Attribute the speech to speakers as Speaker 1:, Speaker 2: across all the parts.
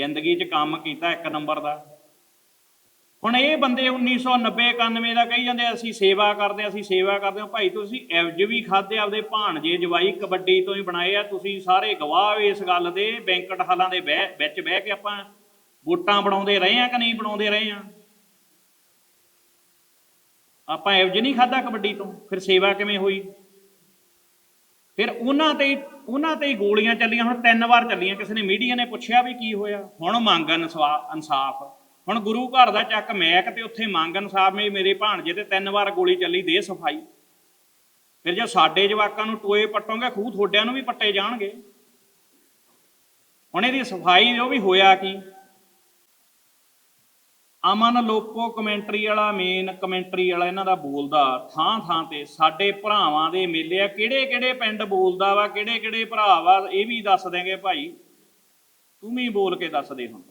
Speaker 1: ਜ਼ਿੰਦਗੀ 'ਚ ਕੰਮ ਕੀਤਾ ਇੱਕ ਨੰਬਰ ਦਾ। ਹੁਣ ਇਹ ਬੰਦੇ 1990 91 ਦਾ ਕਹੀ ਜਾਂਦੇ ਅਸੀਂ ਸੇਵਾ ਕਰਦੇ ਅਸੀਂ ਸੇਵਾ ਕਰਦੇ ਹਾਂ ਭਾਈ, ਤੁਸੀਂ ਐਵਜ ਵੀ ਖਾਦੇ, ਆਪਦੇ ਭਾਣਜੇ, ਜਵਾਈ, ਕਬੱਡੀ ਤੋਂ ਹੀ ਬਣਾਏ ਆ। ਤੁਸੀਂ ਸਾਰੇ ਗਵਾਹ ਹੋ ਇਸ ਗੱਲ ਦੇ, ਬੈਂਕਟ ਹਾਲਾਂ ਦੇ ਬਹਿ- ਵਿੱਚ ਬਹਿ ਕੇ ਆਪਾਂ ਵੋਟਾਂ ਬਣਾਉਂਦੇ ਰਹੇ ਆ ਕਿ ਨਹੀਂ ਬਣਾਉਂਦੇ ਰਹੇ ਆ? ਆਪਾਂ ਐਵਜ ਨਹੀਂ ਖਾਦਾ ਕਬੱਡੀ ਤੋਂ, ਫਿਰ ਸੇਵਾ ਕਿਵੇਂ ਹੋਈ? ਫਿਰ ਉਹਨਾਂ ਤੇ ਉਹਨਾਂ ਤੇ ਹੀ ਗੋਲੀਆਂ ਚੱਲੀਆਂ, ਹੁਣ ਤਿੰਨ ਵਾਰ ਚੱਲੀਆਂ, ਕਿਸੇ ਨੇ ਮੀਡੀਆ ਨੇ ਪੁੱਛਿਆ ਵੀ ਕੀ ਹੋਇਆ। ਹੁਣ ਮੰਗ ਇਨਸਾ- ਇਨਸਾਫ। ਹੁਣ ਗੁਰੂ ਘਰ ਦਾ ਚੱਕ ਮੈਕ ਤੇ ਉੱਥੇ ਮੰਗ ਇਨਸਾਫ ਮੇ ਮੇਰੇ ਭਾਣਜੇ ਤੇ ਤਿੰਨ ਵਾਰ ਗੋਲੀ ਚੱਲੀ, ਦੇ ਸਫ਼ਾਈ। ਫਿਰ ਜੇ ਸਾਡੇ ਜਵਾਕਾਂ ਨੂੰ ਟੋਏ ਪੱਟੋਗੇ, ਖੂਹ ਥੋੜਿਆਂ ਨੂੰ ਵੀ ਪੱਟੇ ਜਾਣਗੇ। ਹੁਣ ਇਹਦੀ ਸਫ਼ਾਈ ਉਹ ਵੀ ਹੋਇਆ ਕੀ ਅਮਨ ਲੋਪੋ ਕਮੈਂਟਰੀ ਵਾਲਾ, ਮੇਨ ਕਮੈਂਟਰੀ ਵਾਲਾ ਇਹਨਾਂ ਦਾ ਬੋਲਦਾ ਥਾਂ ਥਾਂ ਤੇ। ਸਾਡੇ ਭਰਾਵਾਂ ਦੇ ਮੇਲੇ ਆ। ਕਿਹੜੇ ਕਿਹੜੇ ਪਿੰਡ ਬੋਲਦਾ ਵਾ ਕਿਹੜੇ ਕਿਹੜੇ ਭਰਾ ਵਾ, ਇਹ ਵੀ ਦੱਸ ਦੇਂਗੇ ਭਾਈ। ਤੂੰ ਵੀ ਬੋਲ ਕੇ ਦੱਸ ਦੇ ਹੁਣ।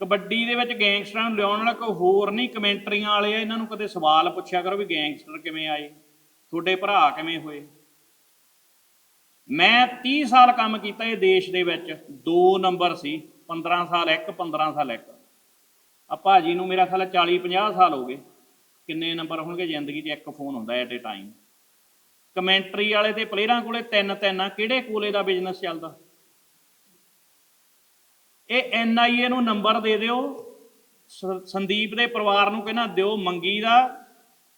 Speaker 1: ਕਬੱਡੀ ਦੇ ਵਿੱਚ ਗੈਂਗਸਟਰਾਂ ਨੂੰ ਲਿਆਉਣ ਵਾਲਾ ਕੋਈ ਹੋਰ ਨਹੀਂ। ਕਮੈਂਟਰੀਆਂ ਵਾਲੇ ਆ, ਇਹਨਾਂ ਨੂੰ ਕਦੇ ਸਵਾਲ ਪੁੱਛਿਆ ਕਰੋ ਵੀ ਗੈਂਗਸਟਰ ਕਿਵੇਂ ਆਏ? ਤੁਹਾਡੇ ਭਰਾ ਕਿਵੇਂ ਹੋਏ? ਮੈਂ 30 ਸਾਲ ਕੰਮ ਕੀਤਾ ਇਹ ਦੇਸ਼ ਦੇ ਵਿੱਚ। ਦੋ ਨੰਬਰ ਸੀ। 15 ਸਾਲ ਇੱਕ 15 ਸਾਲ ਇੱਕ। ਆ ਭਾਜੀ ਨੂੰ ਮੇਰਾ ਖਿਆਲ 40 50 ਸਾਲ ਹੋ ਗਏ। ਕਿੰਨੇ ਨੰਬਰ ਹੋਣਗੇ ਜ਼ਿੰਦਗੀ 'ਚ ਇੱਕ ਫੋਨ ਹੁੰਦਾ ਐਟ ਏ ਟਾਈਮ। ਕਮੈਂਟਰੀ ਵਾਲੇ ਤੇ ਪਲੇਅਰਾਂ ਕੋਲੇ ਤਿੰਨ ਤਿੰਨਾਂ ਕਿਹੜੇ ਕੋਲੇ ਦਾ ਬਿਜ਼ਨਸ ਚੱਲਦਾ? ਇਹ ਐਨ ਆਈ ਏ ਨੂੰ ਨੰਬਰ ਦੇ ਦਿਓ। ਸੰਦੀਪ ਦੇ ਪਰਿਵਾਰ ਨੂੰ ਕਹਿੰਦਾ ਦਿਓ ਮੰਗੀ ਦਾ।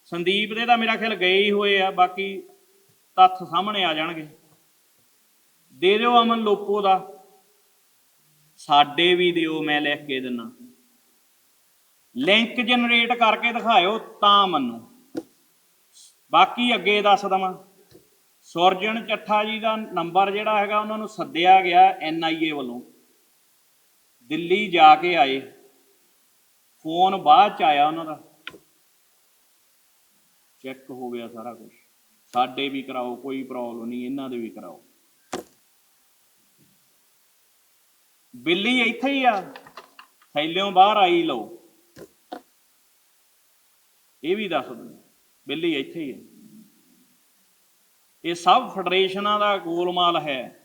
Speaker 1: ਸੰਦੀਪ ਦੇ ਤਾਂ ਮੇਰਾ ਖਿਆਲ ਗਏ ਹੀ ਹੋਏ ਆ, ਬਾਕੀ ਤੱਥ ਸਾਹਮਣੇ ਆ ਜਾਣਗੇ। ਦੇ ਦਿਓ ਅਮਨ ਲੋਪੋ ਦਾ। ਸਾਡੇ ਵੀ ਦਿਓ, ਮੈਂ ਲਿਖ ਕੇ ਦਿੰਨਾ। ਲਿੰਕ ਜਨਰੇਟ ਕਰਕੇ ਦਿਖਾਇਓ ਤਾਂ ਮੰਨੂ। ਬਾਕੀ ਅੱਗੇ ਦੱਸ ਦਵਾਂ। ਸੁਰਜਣ ਚੱਠਾ ਜੀ ਦਾ ਨੰਬਰ ਜਿਹੜਾ ਹੈਗਾ, ਉਹਨਾਂ ਨੂੰ ਸੱਦਿਆ ਗਿਆ ਐਨਆਈਏ ਵੱਲੋਂ। ਦਿੱਲੀ ਜਾ ਕੇ ਆਏ। ਫੋਨ ਬਾਅਦ ਚ ਆਇਆ ਉਹਨਾਂ ਦਾ। ਚੈੱਕ ਹੋ ਗਿਆ ਸਾਰਾ ਕੁਝ ਸਾਡੇ ਵੀ ਕਰਾਓ, ਕੋਈ ਪ੍ਰੋਬਲਮ ਨਹੀਂ, ਇਹਨਾਂ ਦੇ ਵੀ ਕਰਾਓ। ਬਿੱਲੀ ਇੱਥੇ ਹੀ ਆ। ਥੈਲਿਓਂ ਬਾਹਰ ਆਈ ਲਓ। ਇਹ ਵੀ ਦੱਸ ਦਿੰਦਾ ਬਿੱਲੀ ਇੱਥੇ ਹੀ ਹੈ ਇਹ ਸਭ ਫੈਡਰੇਸ਼ਨਾਂ ਦਾ ਗੋਲਮਾਲ ਹੈ।